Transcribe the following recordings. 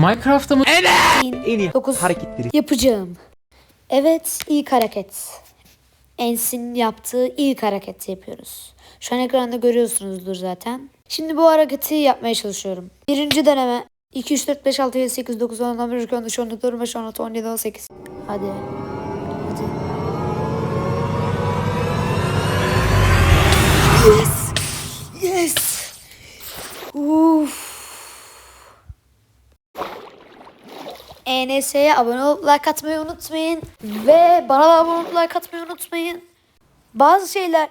Minecraft'ta mı? En iyi 9 hareketleri. yapacağım. Evet ilk hareket. Ensin yaptığı ilk hareketi yapıyoruz. Şu an ekranda görüyorsunuzdur zaten. Şimdi bu hareketi yapmaya çalışıyorum. Birinci deneme. 2, 3, 4, 5, 6, 7, 8, 9, 10, 11, 12, 13, 14, 15, 16, 17, 18. Hadi. Hadi. Yes. Yes. Uf. ENS'ye abone olup like atmayı unutmayın. Ve bana da abone olup like atmayı unutmayın. Bazı şeyler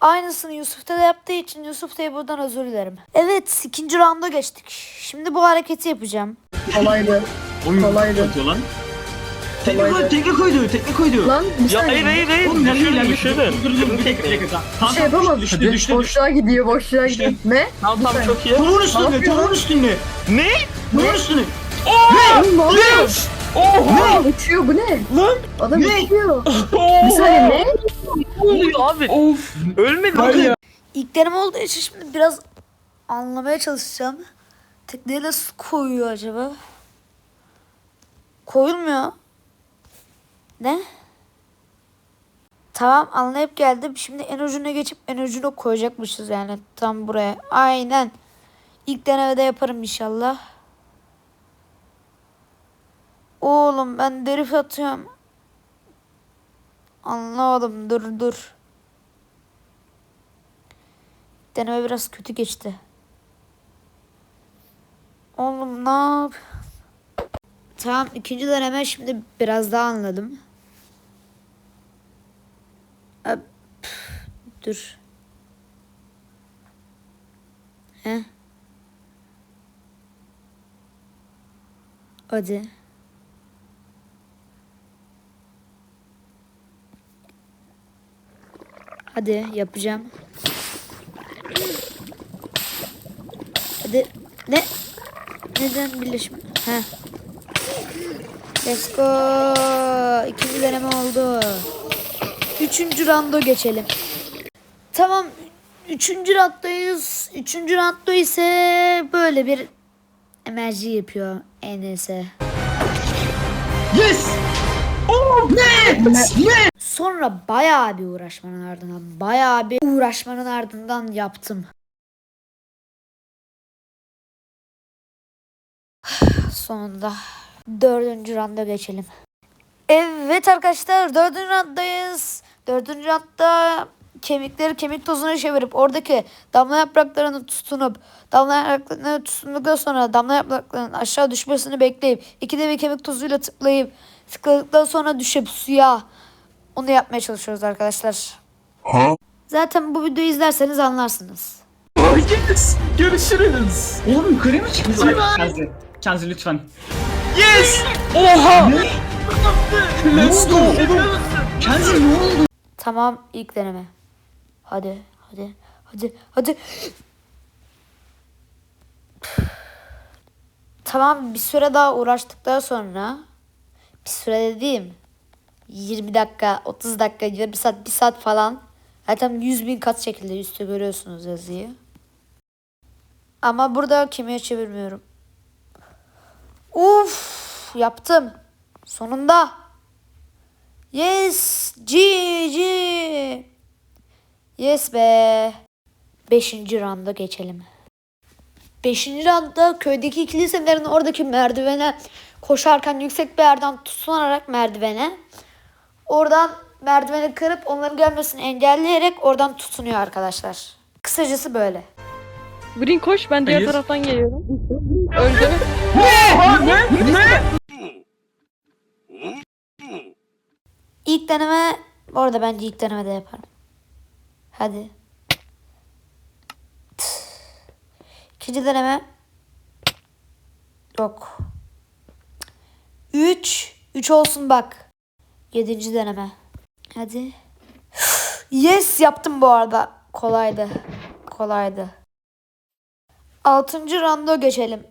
aynısını Yusuf'ta da yaptığı için Yusuf Bey'e buradan özür dilerim. Evet ikinci rounda geçtik. Şimdi bu hareketi yapacağım. Kolaydı. Kolaydı. Tekne koydu, tekne koydu, tekne koydu. Lan bir Ya saniye. hayır hayır hayır. Oğlum, Düşürdü, nereye düşürdü. ilerledin? Dur dur bir dakika bir dakika. Tamam Bir şey tamam yapamaz. düştü düştü düştü. Boşluğa gidiyor, boşluğa gidiyor. Ne? Tamam tamam çok iyi. Tavuğun Ne üstünde, yapıyor tavuğun lan? üstünde. Ne? Tavuğun üstünde. Oğlum ne oluyor? Oha! Aa, uçuyor bu ne? Lan! Adam Ne? uçuyor. Bir saniye ne? Ne oluyor abi? Of. Ölmedi mi? İlk deneme olduğu için şimdi biraz anlamaya çalışacağım. Tekneye nasıl koyuyor acaba? Koyulmuyor. Ne? Tamam anlayıp geldim. Şimdi en ucuna geçip en ucuna koyacakmışız yani tam buraya. Aynen. İlk denemede yaparım inşallah. Oğlum ben drift atıyorum. Anlamadım dur dur. Deneme biraz kötü geçti. Oğlum ne yap? Tamam ikinci deneme şimdi biraz daha anladım. Püf, Dur. He? Hadi. Hadi yapacağım. Hadi. Ne? Neden birleşme? Ha. Let's go. İkinci deneme oldu. Üçüncü rando geçelim. Tamam. Üçüncü randdayız. Üçüncü rando ise böyle bir enerji yapıyor ENS. Yes! Ne? Ne? Sonra bayağı bir uğraşmanın ardından, bayağı bir uğraşmanın ardından yaptım. Sonunda dördüncü randa geçelim. Evet arkadaşlar dördüncü randdayız. Dördüncü randda kemikleri kemik tozuna çevirip oradaki damla yapraklarını tutunup damla yapraklarını tutunduktan sonra damla yapraklarının aşağı düşmesini bekleyip ikide bir kemik tozuyla tıklayıp tıkladıktan sonra düşüp suya onu yapmaya çalışıyoruz arkadaşlar. Zaten bu videoyu izlerseniz anlarsınız. Yes. Görüşürüz. Oğlum yukarı mı çıktı? Kenzi. Kenzi lütfen. Yes! Oha. Ne? Let's go. Kenzi ne oldu? Tamam ilk deneme. Hadi hadi hadi hadi. Tamam bir süre daha uğraştıktan sonra bir süre dediğim 20 dakika 30 dakika yarım saat bir saat falan zaten 100 bin kat şekilde üstte görüyorsunuz yazıyı. Ama burada kemiğe çevirmiyorum. Uf yaptım. Sonunda. Yes GG. Yes be. Beşinci randa geçelim. Beşinci randa köydeki kiliselerin oradaki merdivene koşarken yüksek bir yerden tutunarak merdivene oradan merdiveni kırıp onların gelmesini engelleyerek oradan tutunuyor arkadaşlar. Kısacası böyle. Green koş ben diğer Hayır. taraftan geliyorum. Öldü. İlk deneme bu arada bence ilk denemede yaparım. Hadi. İkinci deneme. Yok. Üç. Üç olsun bak. Yedinci deneme. Hadi. Yes yaptım bu arada. Kolaydı. Kolaydı. Altıncı rando geçelim.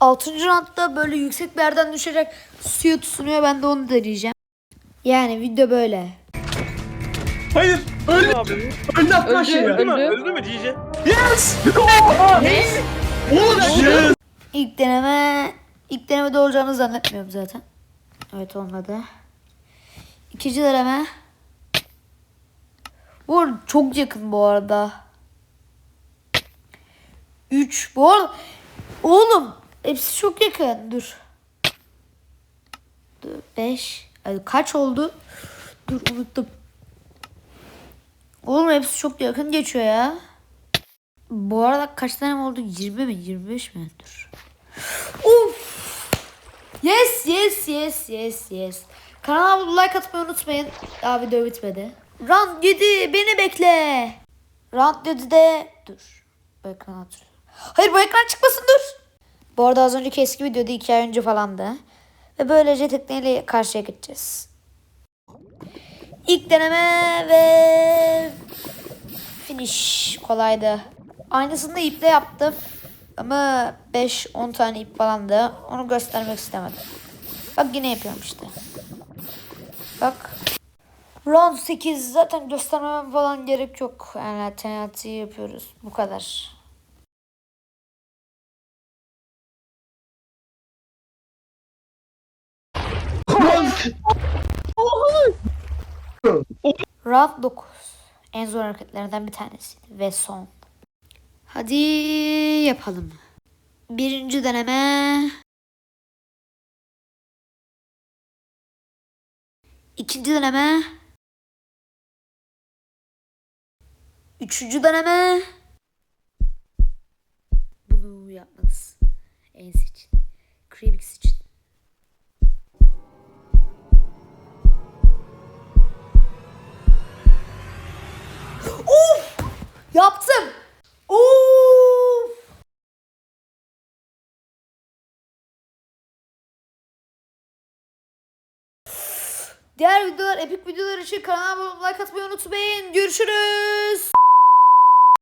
Altıncı randda böyle yüksek bir yerden düşerek suya tutunuyor. Ben de onu deneyeceğim. Yani video böyle. Hayır. Öldü. Öldü atma Öldü, öldü. Öldü mü DJ? Yes. Oha. Oğlum yes! İlk deneme ilk denemede olacağını zannetmiyorum zaten. Evet olmadı. İkinci deneme. Bu çok yakın bu arada. 3 bu arada. Oğlum hepsi çok yakın. Dur. 5. Kaç oldu? Dur unuttum. Oğlum hepsi çok yakın geçiyor ya. Bu arada kaç tane oldu? 20 mi? 25 mi? Dur. Yes yes yes yes yes. Kanala like atmayı unutmayın. Daha video bitmedi. Round 7 beni bekle. Round 7'de dur. Bu ekran hatırlıyorum. Hayır bu ekran çıkmasın dur. Bu arada az önceki eski videoda 2 ay önce falandı. Ve böylece tekneyle karşıya geçeceğiz. İlk deneme ve finish kolaydı. Aynısını da iple yaptım. Ama 5-10 tane ip falandı. Onu göstermek istemedim. Bak yine yapıyorum işte. Bak. Round 8 zaten göstermem falan gerek yok. Yani TNT yapıyoruz. Bu kadar. Round 9. En zor hareketlerden bir tanesiydi. Ve son. Hadi yapalım. Birinci deneme. İkinci deneme. Üçüncü deneme. Bunu yapmanız. En için. Kribix için. Of! Yaptım. Of! Diğer videolar, epik videolar için kanalıma abone olmayı, like atmayı unutmayın. Görüşürüz.